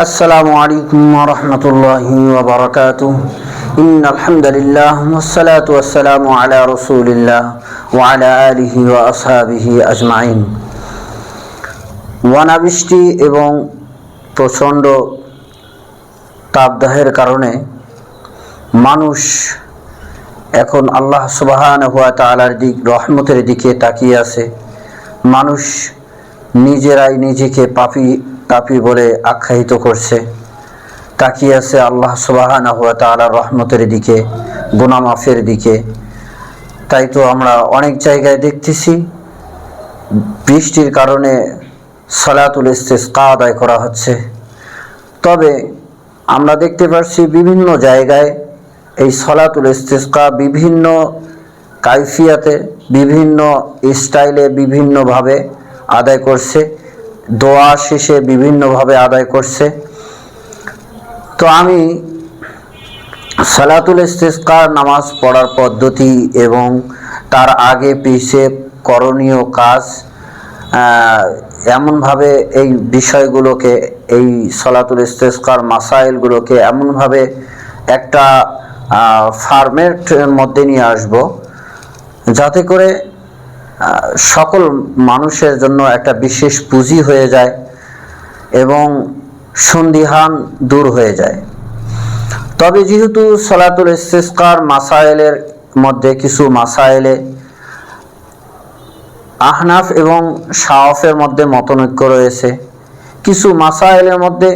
السلام عليكم ورحمة الله وبركاته إن الحمد لله والصلاة والسلام على رسول الله وعلى آله وأصحابه أجمعين অনাবৃষ্টি এবং প্রচণ্ড তাপদাহের কারণে মানুষ এখন আল্লাহ সুবাহান হুয়া তালার দিক রহমতের দিকে তাকিয়ে আছে মানুষ নিজেরাই নিজেকে পাপি পাপি বলে আখ্যায়িত করছে। তাকিয়ে আছে আল্লাহ তালার রহমতের দিকে, গুনামাফের দিকে। তাই তো আমরা অনেক জায়গায় দেখতেছি, বৃষ্টির কারণে সলাতুল ইস্তেসকা আদায় করা হচ্ছে। তবে আমরা দেখতে পাচ্ছি বিভিন্ন জায়গায় এই সলাতুল ইস্তেসকা বিভিন্ন কাইফিয়াতে, বিভিন্ন স্টাইলে বিভিন্নভাবে আদায় করছে। দোয়া শেষে বিভিন্নভাবে আদায় করছে। তো আমি সালাতুল ইস্তেসকার নামাজ পড়ার পদ্ধতি এবং তার আগে পিছে করণীয় কাজ এমনভাবে এই বিষয়গুলোকে, এই সলাতুল ইস্তেসকার মাসাইলগুলোকে এমনভাবে একটা ফার্মের মধ্যে নিয়ে আসব। যাতে করে সকল মানুষের জন্য একটা বিশেষ পুঁজি হয়ে যায় এবং সন্দিহান দূর হয়ে যায়। তবে যেহেতু সলাতুল ইস্তেসকার মাসাইলের মধ্যে কিছু মাসাইলে আহনাফ এবং শাওফের মধ্যে মতনৈক্য রয়েছে, কিছু মাসাইলের মধ্যে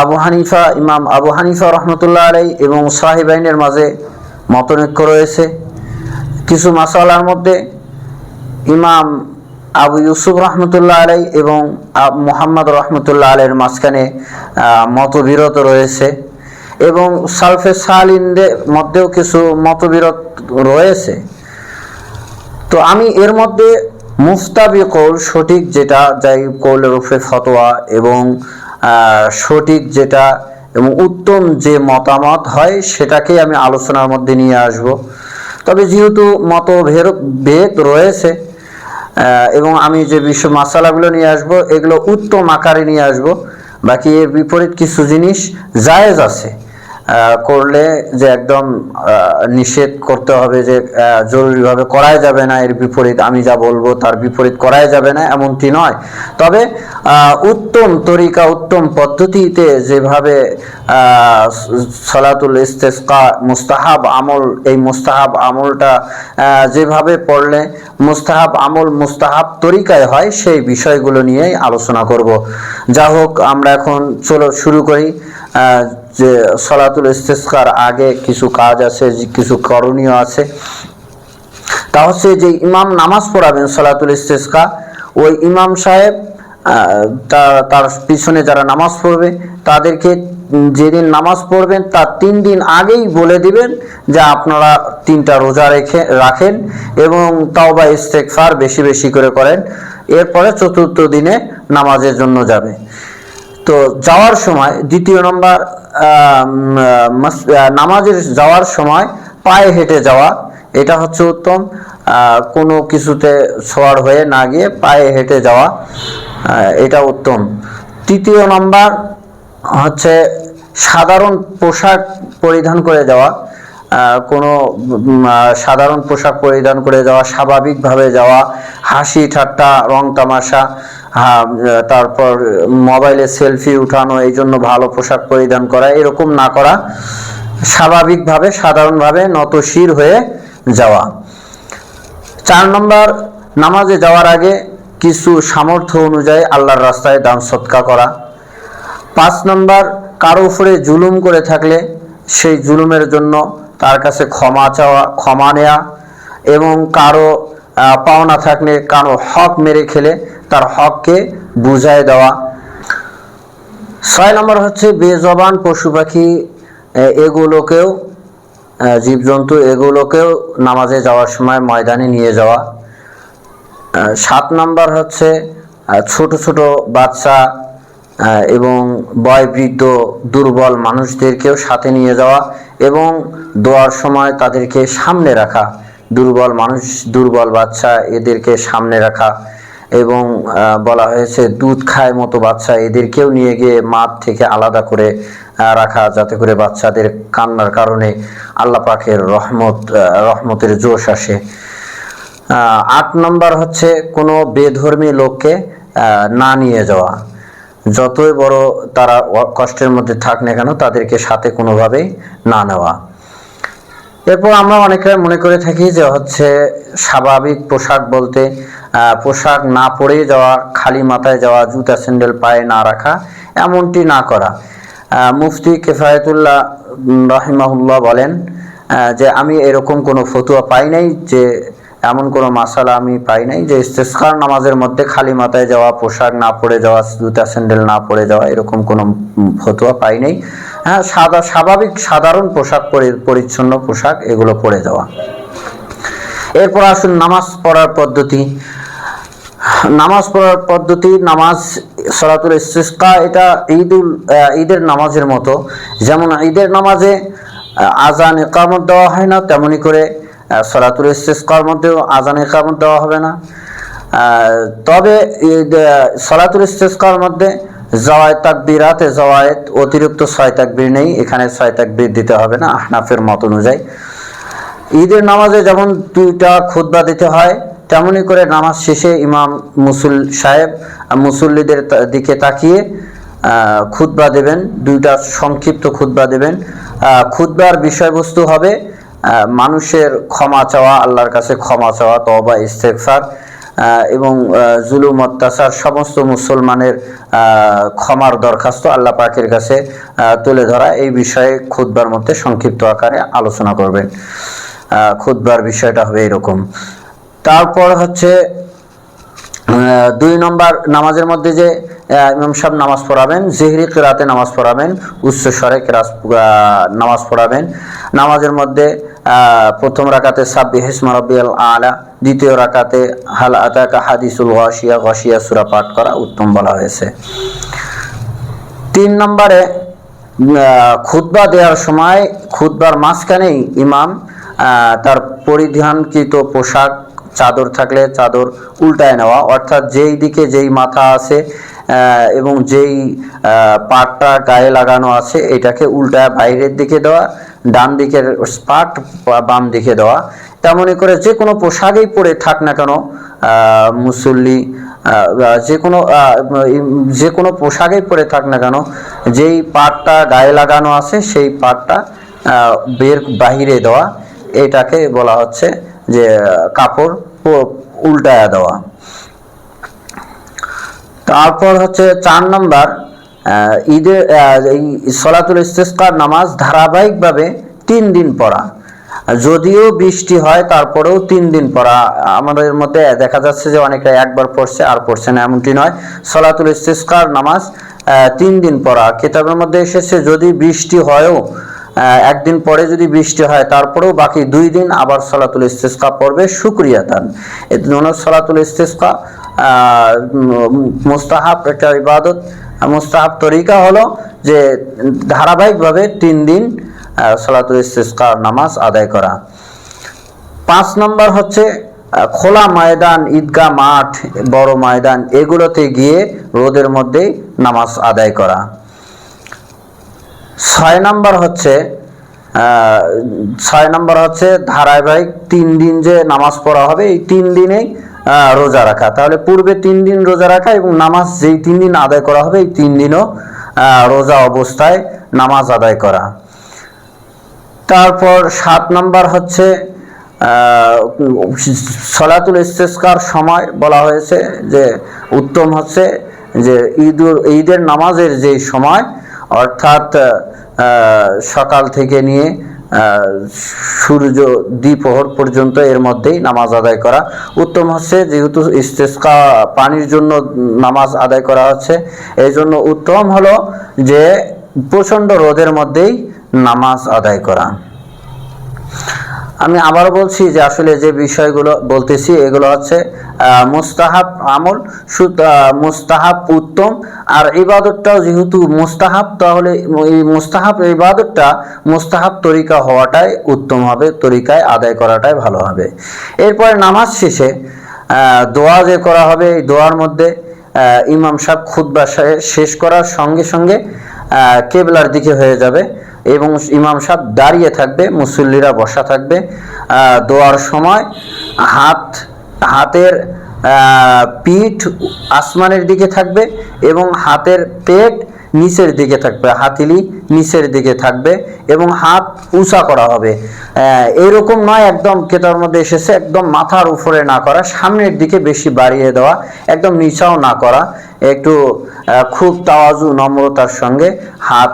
আবু হানিফা, ইমাম আবু হানিফা রহমতুল্লাহ আলাই এবং সাহিবাইনের মাঝে মতনৈক্য রয়েছে। কিছু মাসালার মধ্যে ইমাম আবু ইউসুফ রহমতুল্লাহ আলাই এবং মোহাম্মদ রহমতুল্লাহ আলাইয়ের মাঝখানে মতবিরত রয়েছে এবং সালফে সালিনদের মধ্যেও কিছু মতবিরত রয়েছে। তো আমি এর মধ্যে মুস্তাবি কৌল সঠিক যেটা, যাই কৌলের উপরে ফতোয়া এবং সঠিক যেটা এবং উত্তম যে মতামত হয় সেটাকেই আমি আলোচনার মধ্যে নিয়ে আসব। তবে যেহেতু মতভেদ, ভেদ রয়েছে এবং আমি যে বিশ্ব মাসালাগুলো নিয়ে আসব, এগুলো উত্তম আকারে নিয়ে আসব। বাকি এর বিপরীত কিছু জিনিস জায়েজ আছে। করলে যে একদম নিষেধ করতে হবে যে জরুরিভাবে করাই যাবে না, এর বিপরীত আমি যা বলব তার বিপরীত করাই যাবে না, এমনটি নয়। তবে উত্তম তরিকা, উত্তম পদ্ধতিতে যেভাবে সলাতুল ইস্তেসকা মুস্তাহাব আমল, এই মুস্তাহাব আমলটা যেভাবে পড়লে মুস্তাহাব আমল মুস্তাহাব তরিকায় হয়, সেই বিষয়গুলো নিয়েই আলোচনা করব। যা হোক আমরা এখন চলো শুরু করি। যে সলাতুল ইস্তেসকার আগে কিছু কাজ আছে কিছু করণীয় আছে। তা হচ্ছে যে ইমাম নামাজ পড়াবেন সলাতুল ইস্তেসকা, ওই ইমাম সাহেব তার পিছনে যারা নামাজ পড়বে, তাদেরকে যেদিন নামাজ পড়বেন, তার তিন দিন আগেই বলে দিবেন যে আপনারা তিনটা রোজা রেখে, রাখেন এবং তাও তাওবা ইস্তেকফার বেশি বেশি করে করেন। এরপরে চতুর্থ দিনে নামাজের জন্য যাবে। তো যাওয়ার সময়, দ্বিতীয় নম্বর নামাজের যাওয়ার সময় পায়ে হেঁটে যাওয়া, এটা হচ্ছে উত্তম। কোনো কিছুতে ছোয়ার হয়ে না গিয়ে পায়ে হেঁটে যাওয়া এটা উত্তম। তৃতীয় নম্বর হচ্ছে সাধারণ পোশাক পরিধান করে যাওয়া। কোনো সাধারণ পোশাক পরিধান করে যাওয়া, স্বাভাবিকভাবে যাওয়া, হাসি ঠাট্টা, রং তামাশা তারপর মোবাইলে সেলফি উঠানো, এই জন্য ভালো পোশাক পরিধান করা, এরকম না করা, স্বাভাবিকভাবে, সাধারণভাবে নতশির হয়ে যাওয়া। চার নম্বর, নামাজে যাওয়ার আগে কিছু সামর্থ্য অনুযায়ী আল্লাহর রাস্তায় দান সৎকা করা। পাঁচ নম্বর, কারও উপরে জুলুম করে থাকলে সেই জুলুমের জন্য তার কাছে ক্ষমা চাওয়া, ক্ষমা নেওয়া এবং কারও পাওনা থাকলে কারও হক মেরে খেলে তার হককে বুঝায় দেওয়া। ছয় নম্বর হচ্ছে বেজবান পশু পাখি এগুলোকেও জীবজন্তু এগুলোকেও নামাজে যাওয়ার সময় ময়দানে নিয়ে যাওয়া। সাত নাম্বার হচ্ছে ছোট ছোট বাচ্চা এবং বয়বৃদ্ধ দুর্বল মানুষদেরকেও সাথে নিয়ে যাওয়া এবং দোয়ার সময় তাদেরকে সামনে রাখা। দুর্বল মানুষ, দুর্বল বাচ্চা এদেরকে সামনে রাখা এবং বলা হয়েছে দুধ খায় মতো বাচ্চা এদেরকেও নিয়ে গিয়ে মাঠ থেকে আলাদা করে রাখা যাতে করে বাচ্চাদের কান্নার কারণে আল্লাহ পাকের রহমত রহমতের জোশ আসে। আট নম্বর হচ্ছে কোনো বেধর্মী লোককে না নিয়ে যাওয়া। যতই বড় তারা কষ্টের মধ্যে থাক না কেন, তাদেরকে সাথে কোনোভাবেই না নেওয়া। এরপর আমরা অনেকটা মনে করে থাকি যে হচ্ছে স্বাভাবিক পোশাক বলতে পোশাক না পরে যাওয়া, খালি মাথায় যাওয়া, জুতা, স্যান্ডেল, পায়ে না রাখা, এমনটি না করা। মুফতি কেফায়তুল্লাহ রাহিমাহুল্লাহ বলেন যে আমি এরকম কোনো ফতুয়া পাই নাই যে, এমন কোনো মাসালা আমি পাই নাই যে ইস্তেস্কার নামাজের মধ্যে খালি মাথায় যাওয়া, পোশাক না পরে যাওয়া, জুতা, স্যান্ডেল না পরে যাওয়া, এরকম কোনো ফতুয়া পাই নাই। হ্যাঁ সাদা, স্বাভাবিক, সাধারণ পোশাক পরি- পরিচ্ছন্ন পোশাক এগুলো পরে যাওয়া। এরপর আসুন নামাজ পড়ার পদ্ধতি। নামাজ পড়ার পদ্ধতি, নামাজ, সলাতুল ইস্তিসকা, এটা ঈদুল ঈদের নামাজের মতো। যেমন ঈদের নামাজে আজান একামত দেওয়া হয় না, তেমনি করে সলাতুল ইস্তিসকার মধ্যেও আজান একামত দেওয়া হবে না। তবে সলাতুল ইস্তিসকার মধ্যে জওয়ায়ত তাকবিরাতে জওয়ায়েত অতিরিক্ত ছয় তাকবির নেই এখানে ছয় তাকবির দিতে হবে না আহনাফের মত অনুযায়ী। ঈদের নামাজে যেমন দুইটা খুতবা দিতে হয় তেমনি করে নামাজ শেষে ইমাম মুসুল সাহেব মুসল্লিদের দিকে তাকিয়ে খুতবা দেবেন দুইটা সংক্ষিপ্ত খুতবা দেবেন। আহ, খুতবার বিষয়বস্তু হবে মানুষের ক্ষমা চাওয়া আল্লাহর কাছে ক্ষমা চাওয়া তবা ইস্তেকফার এবং জুলুম অত্যাচার সমস্ত মুসলমানের ক্ষমার দরখাস্ত আল্লাহ পাকের কাছে তুলে ধরা এই বিষয়ে খুতবার মধ্যে সংক্ষিপ্ত আকারে আলোচনা করবেন। আহ, খুতবার বিষয়টা হবে এরকম। তারপর হচ্ছে দুই নম্বর নামাজের মধ্যে যে ইমাম সাহেব নামাজ পড়াবেন জেহরি কেরাতে নামাজ পড়াবেন উচ্চ স্বরে কেরাস নামাজ পড়াবেন। নামাজের মধ্যে প্রথম রাকাতে সাব্বি হিসমা রব্বিয়াল আলা। দ্বিতীয় রাকাতে হাল আতাকা হাদিসুল গশিয়া গশিয়া সুরা পাঠ করা উত্তম বলা হয়েছে। তিন নম্বরে খুতবা দেওয়ার সময়, খুতবার মাঝখানেই ইমাম তার পরিধানকৃত পোশাক, চাদর থাকলে চাদর উল্টায় নেওয়া। অর্থাৎ যেই দিকে যেই মাথা আছে এবং যেই পাটটা গায়ে লাগানো আছে, এটাকে উল্টায় বাইরের দিকে দেওয়া, ডান দিকের পাট বাম দিকে দেওয়া। তেমনই করে যে কোনো পোশাকেই পরে থাক না কেন মুসল্লি যে কোনো যে কোনো পোশাকেই পরে থাক না কেন, যেই পাটটা গায়ে লাগানো আছে, সেই পাটটা বের বাহিরে দেওয়া। এটাকে বলা হচ্ছে যে, কাপড় উল্টায়া দেওয়া। তারপর হচ্ছে চার নম্বর ঈদের এই সলাতুল ইস্তেস্কার নামাজ ধারাবাহিকভাবে তিন দিন পড়া। যদিও বৃষ্টি হয়, তারপরেও তিন দিন পড়া। আমাদের মধ্যে দেখা যাচ্ছে যে অনেকে একবার পড়ছে, আর পড়ছে না, এমনটি নয়। সলাতুল ইস্তেস্কার নামাজ তিন দিন পড়া। কেতাবের মধ্যে এসেছে, যদি বৃষ্টি হয়ও একদিন পরে যদি বৃষ্টি হয়, তারপরেও বাকি দুই দিন আবার সলাতুল ইস্তেস্কা পড়বে। শুক্রিয়া দান এই জন্য সলাতুল ইস্তেস্কা মুস্তাহাব একটা ইবাদত মুস্তাহাব তরিকা হলো যে ধারাবাহিকভাবে তিন দিন সলাতুল ইস্তেস্কার নামাজ আদায় করা। পাঁচ নম্বর হচ্ছে খোলা ময়দান, ঈদগাহ মাঠ, বড় ময়দান, এগুলোতে গিয়ে রোদের মধ্যেই নামাজ আদায় করা। ছয় নম্বর হচ্ছে ছয় নম্বর হচ্ছে ধারাবাহিক তিন দিন যে নামাজ পড়া হবে, এই তিন দিনেই রোজা রাখা। তাহলে পূর্বে তিন দিন রোজা রাখা এবং নামাজ যেই তিন দিন আদায় করা হবে, এই তিন দিনও রোজা অবস্থায় নামাজ আদায় করা। তারপর সাত নাম্বার হচ্ছে সলাতুল ইস্তেস্কার সময় বলা হয়েছে যে, উত্তম হচ্ছে যে, ঈদুল, ঈদের নামাজের যে সময়, অর্থাৎ সকাল থেকে নিয়ে সূর্য দ্বিপ্রহর পর্যন্ত এর মধ্যেই নামাজ আদায় করা। উত্তম হচ্ছে যেহেতু ইস্তেস্কা পানির জন্য নামাজ আদায় করা হচ্ছে এই জন্য উত্তম হলো যে প্রচণ্ড রোদের মধ্যেই নামাজ আদায় করা। আমি আবার বলছি যে আসলে যে বিষয়গুলো বলতেছি, এগুলো হচ্ছে মুস্তাহাব আমল মুস্তাহাব উত্তম, আর ইবাদতটাও যেহেতু মুস্তাহাব, তাহলে এই মুস্তাহাব ইবাদতটা মুস্তাহাব তরিকা হওয়াটাই উত্তম হবে, তরিকায় আদায় করাটাই ভালো হবে। এরপরে নামাজ শেষে দোয়া যে করা হবে, এই দোয়ার মধ্যে ইমাম সাহেব খুদ্া শেষ করার সঙ্গে সঙ্গে কেবলার দিকে হয়ে যাবে। এবং ইমাম সাহেব দাঁড়িয়ে থাকবে, মুসল্লিরা বসা থাকবে। দোয়ার সময় হাত, হাতের পিঠ আসমানের দিকে থাকবে এবং হাতের পেট নিচের দিকে থাকবে, হাতিলি নিচের দিকে থাকবে এবং হাত উঁচা করা হবে। এইরকম নয়, একদম কেতার মধ্যে এসেছে, একদম মাথার উপরে না করা, সামনের দিকে বেশি বাড়িয়ে দেওয়া, একদম নিচাও না করা, একটু খুব তাওয়াজু, নম্রতার সঙ্গে হাত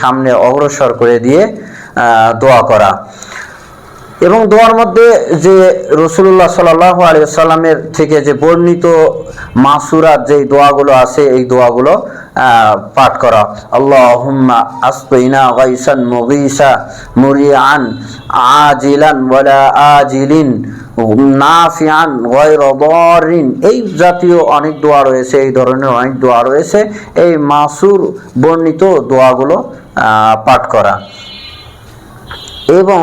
সামনে অগ্রসর করে দিয়ে দোয়া করা। এবং দোয়ার মধ্যে যে রসুল্লাহ সাল্লাহ আলিয়াল্লামের থেকে যে বর্ণিত মাসুরাত যে দোয়াগুলো আছে, এই দোয়াগুলো পাঠ করা। আল্লাহ হুম্মা আসবাইনা গাইসান মুগিসা মুরিয়ান আজিলান আজিলিন নাফিয়ান এই জাতীয় অনেক দোয়া রয়েছে, এই ধরনের অনেক দোয়া রয়েছে। এই মাসুর বর্ণিত দোয়াগুলো পাঠ করা। এবং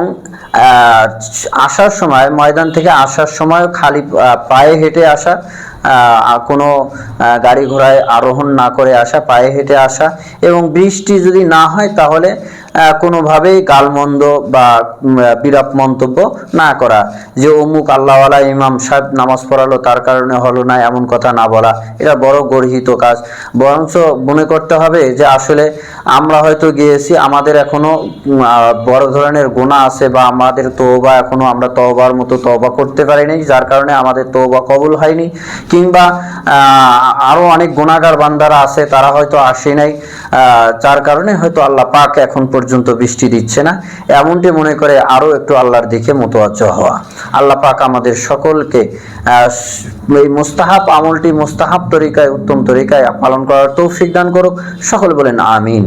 আসার সময়, ময়দান থেকে আসার সময় খালি পায়ে হেঁটে আসা কোনো গাড়ি ঘোড়ায় আরোহণ না করে আসা পায়ে হেঁটে আসা এবং বৃষ্টি যদি না হয় তাহলে কোনোভাবেই গালমন্দ বা বিরাপ মন্তব্য না করা। যে অমুক আল্লাহওয়ালা ইমাম সাহেব নামাজ পড়ালো তার কারণে হলো না এমন কথা না বলা এটা বড় গর্হিত কাজ। বরঞ্চ মনে করতে হবে যে আসলে আমরা হয়তো গিয়েছি আমাদের এখনও উম, আহ, বড় ধরনের গোনা আছে বা আমাদের তওবা এখনও আমরা তওবার মতো তওবা করতে পারিনি যার কারণে আমাদের তওবা কবুল হয়নি। কিংবা আরও অনেক গুণাগার বান্দারা আছে, তারা হয়তো আসে নাই যার কারণে হয়তো আল্লাহ পাক এখন পর্যন্ত বৃষ্টি দিচ্ছে না। এমনটি মনে করে আরও একটু আল্লাহর দিকে মোতওয়াজ্জ হওয়া। আল্লাহ পাক আমাদের সকলকে এই মুস্তাহাব আমলটি মুস্তাহাব তরিকায়, উত্তম তরিকায় পালন করার তৌফিক দান করুক। সকল বলেন, আমিন।